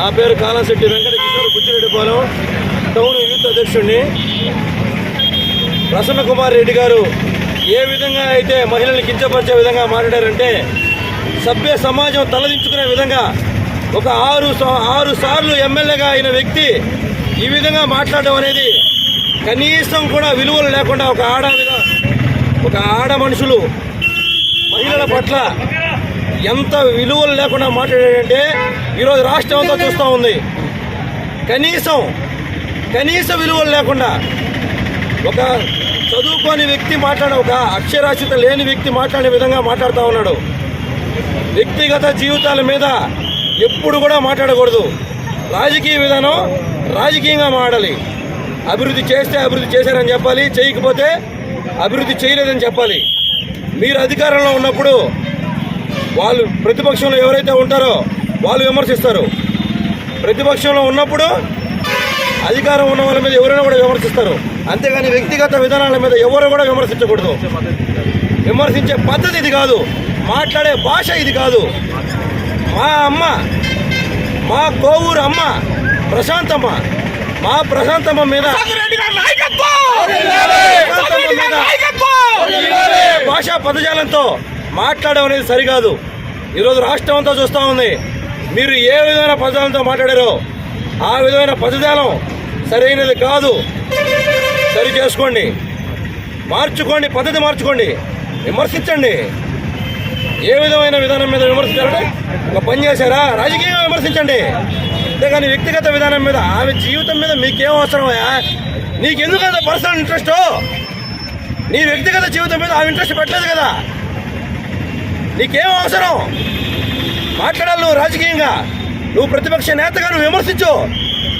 నా పేరు Kalasetti Venkata Kishore Buchireddypalem town youth అధ్యక్షుడిని. ప్రసన్న కుమార్ రెడ్డి గారు ఏ విధంగా అయితే మహిళల్ని కించపరిచే విధంగా మాట్లాడారంటే సభ్య సమాజం తలదించుకునే విధంగా ఒక ఆరు సా- ఆరు సార్లు ఎమ్మెల్యేగా అయిన వ్యక్తి ఈ విధంగా మాట్లాడడం అనేది కనీసం కూడా విలువలు లేకుండా ఒక ఆడ ఒక ఆడ మనుషులు మహిళల పట్ల ఎంత విలువలు లేకుండా మాట్లాడాడంటే ఈరోజు రాష్ట్రం అంతా చూస్తూ ఉంది. కనీసం కనీస విలువలు లేకుండా ఒక చదువుకోని వ్యక్తి మాట్లాడే ఒక అక్షరాస్యత లేని వ్యక్తి మాట్లాడే విధంగా మాట్లాడుతూ ఉన్నాడు. వ్యక్తిగత జీవితాల మీద ఎప్పుడు కూడా మాట్లాడకూడదు. రాజకీయ విధానం రాజకీయంగా మాట్లాడాలి అభివృద్ధి చేస్తే అభివృద్ధి చేశారని చెప్పాలి చేయకపోతే అభివృద్ధి చేయలేదని చెప్పాలి. మీరు అధికారంలో ఉన్నప్పుడు వాళ్ళు ప్రతిపక్షంలో ఎవరైతే ఉంటారో వాళ్ళు విమర్శిస్తారు. ప్రతిపక్షంలో ఉన్నప్పుడు అధికారం ఉన్న వాళ్ళ మీద ఎవరైనా కూడా విమర్శిస్తారు. అంతేగాని వ్యక్తిగత విధానాల మీద ఎవరు కూడా విమర్శించకూడదు. విమర్శించే పద్ధతి ఇది కాదు. మాట్లాడే భాష ఇది కాదు. మా అమ్మ మా కోవూరు అమ్మ ప్రశాంతమ్మ మా ప్రశాంతమ్మ మీద భాషా పదజాలంతో మాట్లాడడం అనేది సరికాదు. ఈరోజు రాష్ట్రం అంతా చూస్తూ ఉంది. మీరు ఏ విధమైన పదజాలంతో మాట్లాడారో ఆ విధమైన పదజాలం సరైనది కాదు. సరి చేసుకోండి. మార్చుకోండి పద్ధతి మార్చుకోండి. విమర్శించండి. ఏ విధమైన విధానం మీద విమర్శించాలంటే ఒక పని చేశారా? రాజకీయంగా విమర్శించండి. అంతేగాని వ్యక్తిగత విధానం మీద ఆమె జీవితం మీద మీకేం అవసరమయ్యా నీకెందుకు పర్సనల్ ఇంట్రెస్ట్? నీ వ్యక్తిగత జీవితం మీద ఆమె ఇంట్రెస్ట్ పెట్టలేదు కదా. నీకేం అవసరం? మాట్లాడాలి నువ్వు రాజకీయంగా. నువ్వు ప్రతిపక్ష నేతగా నువ్వు విమర్శించు.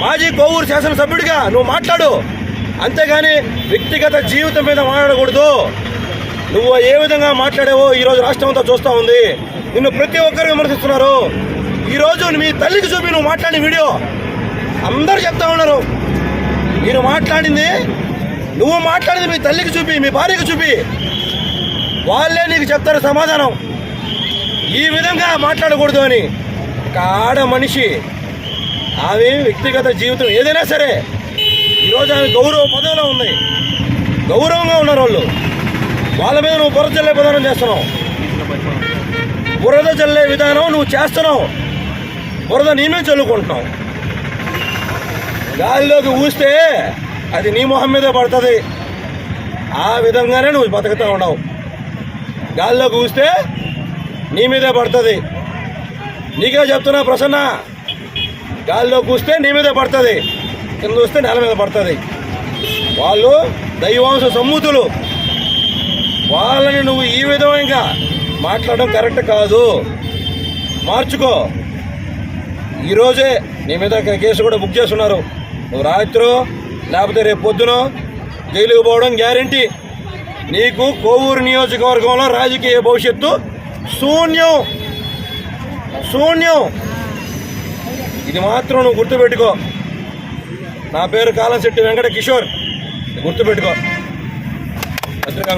మాజీ కోవూరు శాసనసభ్యుడిగా నువ్వు మాట్లాడు. అంతేగాని వ్యక్తిగత జీవితం మీద మాట్లాడకూడదు. నువ్వు ఏ విధంగా మాట్లాడావో ఈరోజు రాష్ట్రం అంతా చూస్తూ ఉంది. నిన్ను ప్రతి ఒక్కరు విమర్శిస్తున్నారు. ఈరోజు మీ తల్లికి చూపి నువ్వు మాట్లాడిన వీడియో. అందరూ చెప్తా ఉన్నారు. నేను మాట్లాడింది నువ్వు మాట్లాడింది మీ తల్లికి చూపి మీ భార్యకి చూపి. వాళ్ళే నీకు చెప్తారు సమాధానం. ఈ విధంగా మాట్లాడకూడదు అని ఒక ఆడ మనిషి ఆమె వ్యక్తిగత జీవితం ఏదైనా సరే ఈరోజు ఆమె గౌరవ పదవిలో ఉంది. గౌరవంగా ఉన్నారు వాళ్ళు. వాళ్ళ మీద నువ్వు బురద జల్లే విధానం చేస్తున్నావు. బురద జల్లే విధానం నువ్వు చేస్తున్నావు. బురద నీ మీద చల్లుకుంటున్నావు. గాలిలోకి ఊస్తే అది నీ మొహం మీదే పడుతుంది. ఆ విధంగానే నువ్వు బతుకుతూ ఉన్నావు. గాలిలోకి ఊస్తే నీ మీదే పడుతుంది. నీకే చెప్తున్నా ప్రసన్న. గాలిలో కూస్తే నీ మీదే పడుతుంది. కింద వస్తే నేల మీద పడుతుంది. వాళ్ళు దైవాంశ సమ్మూతులు. వాళ్ళని నువ్వు ఈ విధంగా మాట్లాడడం కరెక్ట్ కాదు. మార్చుకో. ఈరోజే నీ మీద కేసు కూడా బుక్ చేస్తున్నారు నువ్వు రాత్రో లేకపోతే రేపు పొద్దునో జైలుకు పోవడం గ్యారంటీ. నీకు కోవూరు నియోజకవర్గంలో రాజకీయ భవిష్యత్తు శూన్యం. శూన్యం. ఇది మాత్రం నువ్వు గుర్తుపెట్టుకో. నా పేరు కాలంశెట్టి వెంకట కిషోర్. గుర్తుపెట్టుకో. పత్రికా